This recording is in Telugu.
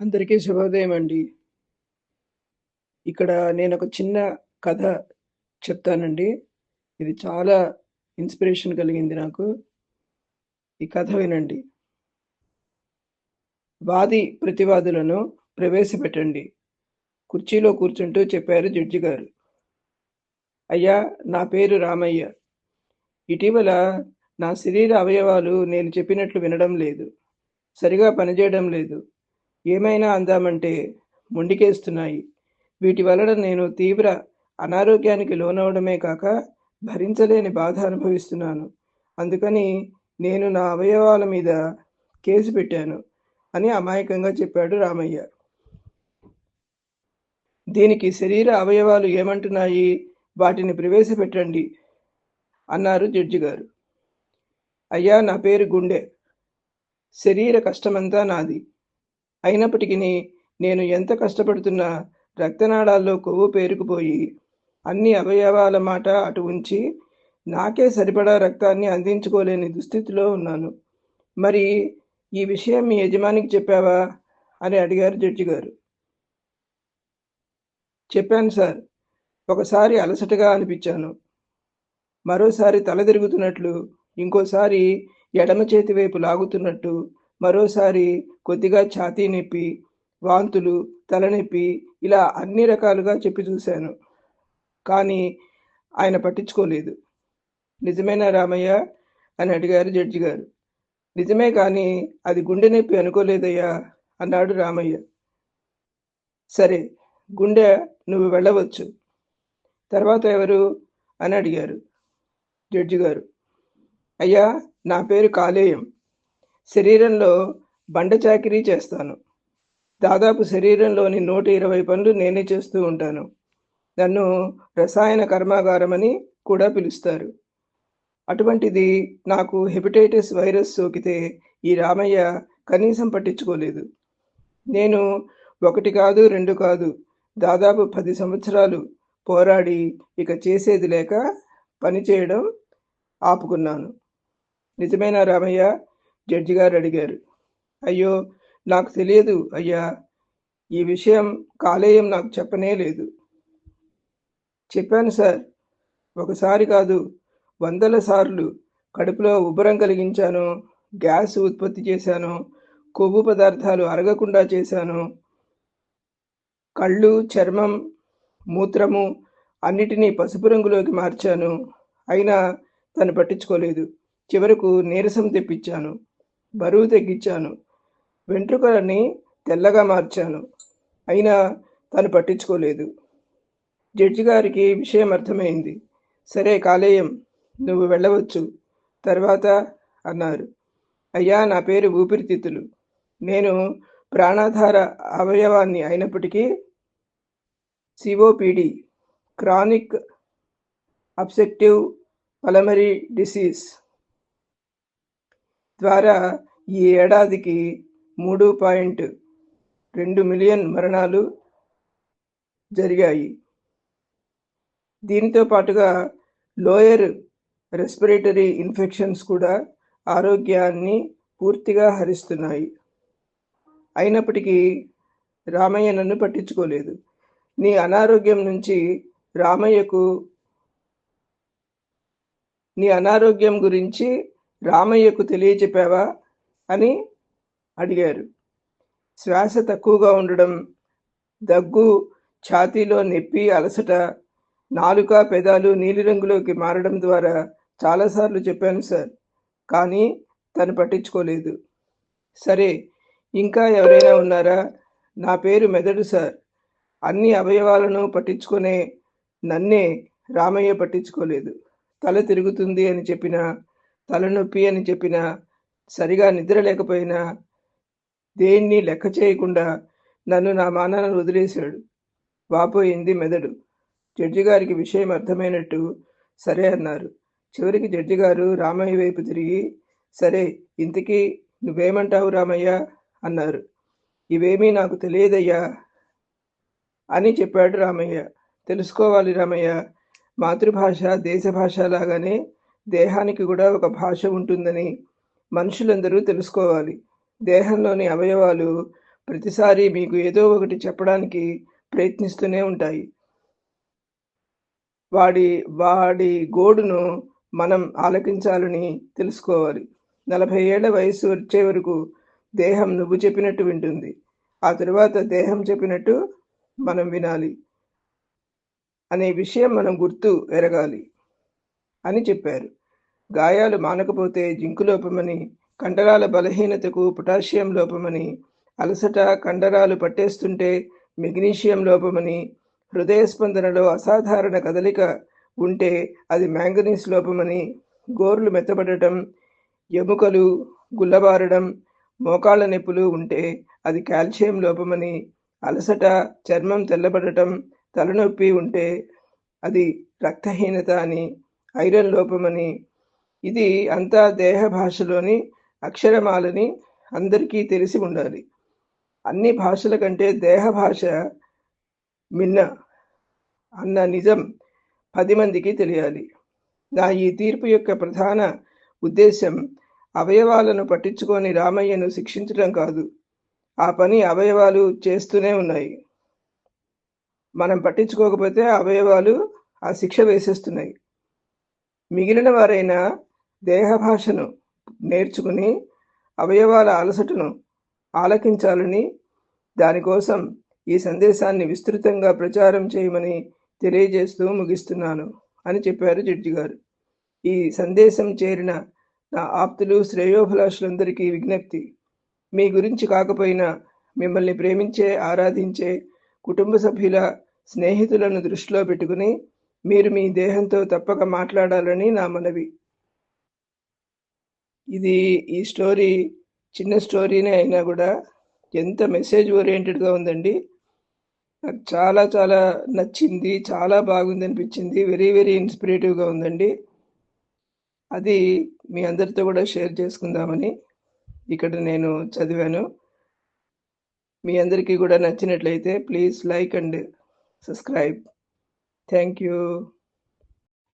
అందరికీ శుభోదయం అండి. ఇక్కడ నేను ఒక చిన్న కథ చెప్తానండి. ఇది చాలా ఇన్స్పిరేషన్ కలిగింది నాకు. ఈ కథ వినండి. వాది ప్రతివాదులను ప్రవేశపెట్టండి. కుర్చీలో కూర్చుంటూ చెప్పారు జడ్జి గారు. అయ్యా నా పేరు రామయ్య. ఇటీవల నా శరీర అవయవాలు నేను చెప్పినట్లు వినడం లేదు. సరిగా పనిచేయడం లేదు. ఏమైనా అందామంటే మొండికేస్తున్నాయి. వీటి వలన నేను తీవ్ర అనారోగ్యానికి లోనవడమే కాక భరించలేని బాధ అనుభవిస్తున్నాను. అందుకని నేను నా అవయవాల మీద కేసు పెట్టాను అని అమాయకంగా చెప్పాడు రామయ్య. దీనికి శరీర అవయవాలు ఏమంటున్నాయి? వాటిని ప్రవేశపెట్టండి అన్నారు జడ్జి గారు. అయ్యా నా పేరు గుండె. శరీర కష్టమంతా నాది. అయినప్పటికీ నేను ఎంత కష్టపడుతున్నా రక్తనాళాల్లో కొవ్వు పేరుకుపోయి అన్ని అవయవాల మాట అటు ఉంచి నాకే సరిపడా రక్తాన్ని అందించుకోలేని దుస్థితిలో ఉన్నాను. మరి ఈ విషయం మీ యజమానికి చెప్పావా? అని అడిగారు జడ్జి గారు. చెప్పాను సార్. ఒకసారి అలసటగా అనిపించాను. మరోసారి తల తిరుగుతున్నట్లు, ఇంకోసారి ఎడమ చేతి వైపు లాగుతున్నట్టు, మరోసారి కొద్దిగా ఛాతీ నొప్పి, వాంతులు, తలనొప్పి ఇలా అన్ని రకాలుగా చెప్పి చూశాను. కానీ ఆయన పట్టించుకోలేదు. నిజమేనా రామయ్య? అని అడిగారు జడ్జి గారు. నిజమే కానీ అది గుండె నొప్పి అనుకోలేదయ్యా అన్నాడు రామయ్య. సరే గుండె నువ్వు వెళ్ళవచ్చు. తర్వాత ఎవరు? అని అడిగారు జడ్జి గారు. అయ్యా నా పేరు కాలేయం. శరీరంలో బండ చాకిరీ చేస్తాను. దాదాపు శరీరంలోని నూట ఇరవై పనులు నేనే చేస్తూ ఉంటాను. నన్ను రసాయన కర్మాగారం అని కూడా పిలుస్తారు. అటువంటిది నాకు హెపటైటిస్ వైరస్ సోకితే ఈ రామయ్య కనీసం పట్టించుకోలేదు. నేను ఒకటి కాదు రెండు కాదు దాదాపు పది సంవత్సరాలు పోరాడి ఇక చేసేది లేక పని చేయడం ఆపుకున్నాను. నిజమేనా రామయ్య? జడ్జి గారు అడిగారు. అయ్యో నాకు తెలియదు అయ్యా. ఈ విషయం కాలేయం నాకు చెప్పనే లేదు. చెప్పాను సార్. ఒకసారి కాదు వందల సార్లు కడుపులో ఉబ్బరం కలిగించాను. గ్యాస్ ఉత్పత్తి చేశాను. కొవ్వు పదార్థాలు అరగకుండా చేశాను. కళ్ళు, చర్మం, మూత్రము అన్నిటినీ పసుపు రంగులోకి మార్చాను. అయినా తను పట్టించుకోలేదు. చివరకు నీరసం తెప్పించాను. బరువు తగ్గించాను. వెంట్రుకలని తెల్లగా మార్చాను. అయినా తను పట్టించుకోలేదు. జడ్జి గారికి విషయం అర్థమైంది. సరే కాలేయం నువ్వు వెళ్ళవచ్చు. తర్వాత అన్నారు. అయ్యా నా పేరు ఊపిరితిత్తులు. నేను ప్రాణాధార అవయవాన్ని అయినప్పటికీ COPD chronic obstructive pulmonary disease ద్వారా ఈ ఏడాదికి మూడు పాయింట్ రెండు మిలియన్ మరణాలు జరిగాయి. దీనితో పాటుగా లోయర్ రెస్పిరేటరీ ఇన్ఫెక్షన్స్ కూడా ఆరోగ్యాన్ని పూర్తిగా హరిస్తున్నాయి. అయినప్పటికీ రామయ్య నన్ను పట్టించుకోలేదు. నీ అనారోగ్యం నుంచి రామయ్యకు నీ అనారోగ్యం గురించి రామయ్యకు తెలియచెప్పావా? అని అడిగారు. శ్వాస తక్కువగా ఉండడం, దగ్గు, ఛాతీలో నొప్పి, అలసట, నాలుక, పెదాలు నీలిరంగులోకి మారడం ద్వారా చాలాసార్లు చెప్పాను సార్. కానీ తను పట్టించుకోలేదు. సరే ఇంకా ఎవరైనా ఉన్నారా? నా పేరు మెదడు సార్. అన్ని అవయవాలను పట్టించుకునే నన్నే రామయ్య పట్టించుకోలేదు. తల తిరుగుతుంది అని చెప్పినా, తలనొప్పి అని చెప్పినా, సరిగా నిద్ర లేకపోయినా దేన్ని లెక్క చేయకుండా నన్ను నా మానాన వదిలేశాడు. వాపోయింది మెదడు. జడ్జి గారికి విషయం అర్థమైనట్టు సరే అన్నారు. చివరికి జడ్జి గారు రామయ్య వైపు తిరిగి సరే ఇంతకీ నువ్వేమంటావు రామయ్య? అన్నారు. ఇవేమీ నాకు తెలియదయ్యా అని చెప్పాడు రామయ్య. తెలుసుకోవాలి రామయ్య. మాతృభాష దేశభాష లాగానే దేహానికి కూడా ఒక భాష ఉంటుందని మనుషులందరూ తెలుసుకోవాలి. దేహంలోని అవయవాలు ప్రతిసారి మీకు ఏదో ఒకటి చెప్పడానికి ప్రయత్నిస్తూనే ఉంటాయి. వాడి వాడి గోడును మనం ఆలకించాలని తెలుసుకోవాలి. నలభై ఏళ్ళ వయసు వచ్చే వరకు దేహం నువ్వు చెప్పినట్టు వింటుంది. ఆ తరువాత దేహం చెప్పినట్టు మనం వినాలి. అనే విషయం మనం గుర్తు ఎరగాలి. అని చెప్పారు. గాయాలు మానకపోతే జింకు లోపమని కండరాల బలహీనతకు పొటాషియం లోపమని అలసట కండరాలు పట్టేస్తుంటే మెగ్నీషియం లోపమని హృదయ స్పందనలో అసాధారణ కదలిక ఉంటే అది మ్యాంగనీస్ లోపమని గోర్లు మెత్తబడటం ఎముకలు గుల్లబారడం మోకాళ్ళ నొప్పులు ఉంటే అది కాల్షియం లోపమని అలసట చర్మం తెల్లబడటం తలనొప్పి ఉంటే అది రక్తహీనత అని ఐరన్ లోపమని ఇది అంతా దేహ భాషలోని అక్షరమాలని అందరికీ తెలిసి ఉండాలి. అన్ని భాషల కంటే దేహ భాష మిన్న అన్న నిజం పది మందికి తెలియాలి. నా ఈ తీర్పు యొక్క ప్రధాన ఉద్దేశం అవయవాలను పట్టించుకొని రామయ్యను శిక్షించడం కాదు. ఆ పని అవయవాలు చేస్తూనే ఉన్నాయి. మనం పట్టించుకోకపోతే అవయవాలు ఆ శిక్ష వేసేస్తున్నాయి. మిగిలిన వారైనా దేహ భాషను నేర్చుకుని అవయవాల అలసటను ఆలకించాలని దానికోసం ఈ సందేశాన్ని విస్తృతంగా ప్రచారం చేయమని తెలియజేస్తూ ముగిస్తున్నాను అని చెప్పారు జడ్జి గారు. ఈ సందేశం చేరిన నా ఆప్తులు శ్రేయోభిలాషులందరికీ విజ్ఞప్తి. మీ గురించి కాకపోయినా మిమ్మల్ని ప్రేమించే ఆరాధించే కుటుంబ సభ్యుల స్నేహితులను దృష్టిలో పెట్టుకుని మీరు మీ దేహంతో తప్పక మాట్లాడాలని నా మనవి. ఇది ఈ స్టోరీ చిన్న స్టోరీనే అయినా కూడా ఎంత మెసేజ్ ఓరియంటెడ్గా ఉందండి. నాకు చాలా చాలా నచ్చింది చాలా బాగుంది అనిపించింది వెరీ వెరీ ఇన్స్పిరేటివ్గా ఉందండి. అది మీ అందరితో కూడా షేర్ చేసుకుందామని ఇక్కడ నేను చదివాను. మీ అందరికీ కూడా నచ్చినట్లయితే please like and subscribe. Thank you.